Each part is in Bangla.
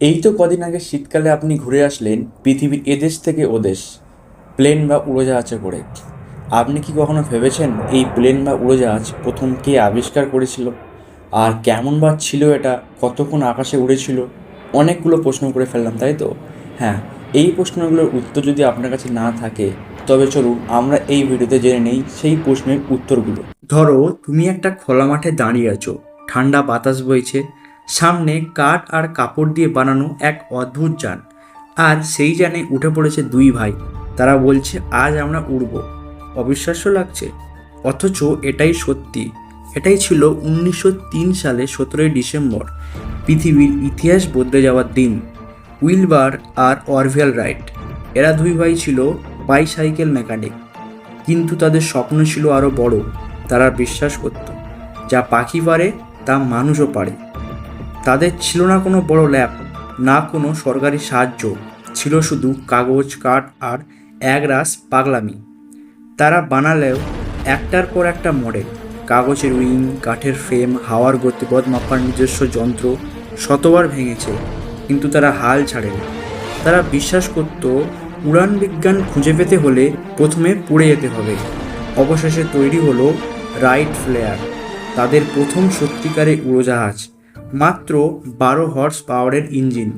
এই তো কদিন আগে শীতকালে আপনি ঘুরে আসলেন পৃথিবীর এদেশ থেকে ওদেশ প্লেন বা উড়োজাহাজে করে। আপনি কি কখনো ভেবেছেন এই প্লেন বা উড়োজাহাজ প্রথম কে আবিষ্কার করেছিল? আর কেমন বা ছিল এটা? কতক্ষণ আকাশে উড়েছিল? অনেকগুলো প্রশ্ন করে ফেললাম, তাই তো? হ্যাঁ এই প্রশ্নগুলোর উত্তর যদি আপনার কাছে না থাকে, তবে চলুন আমরা এই ভিডিওতে জেনে নেই সেই প্রশ্নের উত্তরগুলো। ধরো, তুমি একটা খোলা মাঠে দাঁড়িয়ে আছো, ঠান্ডা বাতাস বইছে সামনে কাঠ আর কাপড় দিয়ে বানানো এক অদ্ভুত যান। আর সেই যানে উঠে পড়েছে দুই ভাই। তারা বলছে, আজ আমরা উড়ব। অবিশ্বাস্য লাগছে। অথচ এটাই সত্যি। এটাই ছিল উনিশশো তিন সালে সতেরোই ডিসেম্বর, পৃথিবীর ইতিহাস বদলে যাওয়ার দিন। উইলবার আর অরভিয়াল রাইট, এরা দুই ভাই ছিল বাইসাইকেল মেকানিক। কিন্তু তাদের স্বপ্ন ছিল আরও বড়, তারা বিশ্বাস করত। যা পাখি পারে, তা মানুষও পারে। তাদের ছিল না কোনো বড় ল্যাব, না কোনো সরকারি সাহায্য, ছিল শুধু কাগজ, কাঠ আর একরাশ পাগলামি। তারা বানালেও একটার পর একটা মডেল, কাগজের উইং, কাঠের ফ্রেম, হাওয়ার গতিপথ মাপার নিজস্ব যন্ত্র, শতবার ভেঙেছে, কিন্তু তারা হাল ছাড়েনি। তারা বিশ্বাস করত, উড়ান বিজ্ঞান খুঁজে পেতে হলে প্রথমে পড়ে যেতে হবে। অবশেষে তৈরি হলো রাইট ফ্লেয়ার, তাদের প্রথম সত্যিকারের উড়োজাহাজ। মাত্র বারো হর্স পাওয়ারের ইঞ্জিন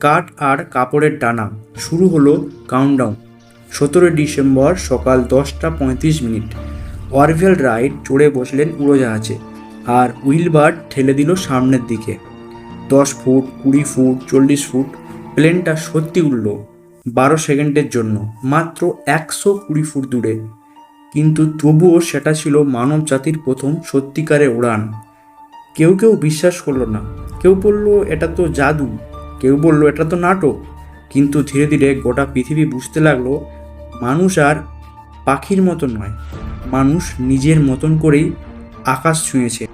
কাঠ আর কাপড়ের ডানা শুরু হলো কাউন্টডাউন সতেরোই ডিসেম্বর সকাল দশটা পঁয়ত্রিশ মিনিট। অরভেল রাইড চড়ে বসলেন উড়োজাহাজে আর উইলবার্ড ঠেলে দিল সামনের দিকে। দশ ফুট, কুড়ি ফুট, চল্লিশ ফুট প্লেনটা সত্যি উঠল বারো সেকেন্ডের জন্য, মাত্র একশো কুড়ি ফুট দূরে। কিন্তু তবুও সেটা ছিল মানব জাতির প্রথম সত্যিকারের উড়ান। কেউ কেউ বিশ্বাস করল না। কেউ বলল, এটা তো জাদু। কেউ বলল, এটা তো নাটক। কিন্তু ধীরে ধীরে গোটা পৃথিবী বুঝতে লাগল, মানুষ আর পাখির মতো নয়। মানুষ নিজের মতন করেই আকাশ ছুঁয়েছে।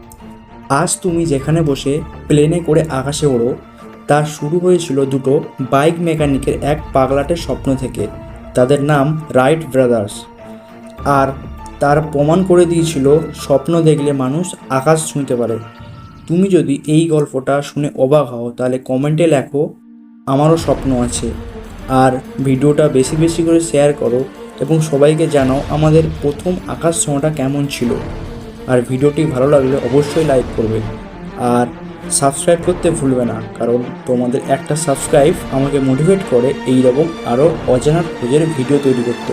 আজ তুমি যেখানে বসে প্লেনে করে আকাশে ওড়ো, তার শুরু হয়েছিল দুটো বাইক মেকানিকের এক পাগলাটের স্বপ্ন থেকে। তাদের নাম রাইট ব্রাদার্স। আর তার প্রমাণ করে দিয়েছিল স্বপ্ন দেখলে মানুষ আকাশ ছুঁতে পারে। তুমি যদি এই গল্পটা শুনে অবাক হও, তাহলে কমেন্টে লেখো, আমারও স্বপ্ন আছে। আর ভিডিওটা বেশি বেশি করে শেয়ার করো এবং সবাইকে জানাও আমাদের প্রথম আকাশ ছোঁয়াটা কেমন ছিল। আর ভিডিওটি ভালো লাগলে অবশ্যই লাইক করবে। আর সাবস্ক্রাইব করতে ভুলবে না, কারণ তোমাদের একটা সাবস্ক্রাইব আমাকে মোটিভেট করে এই রকম আরও অজানা খোঁজের ভিডিও তৈরি করতে।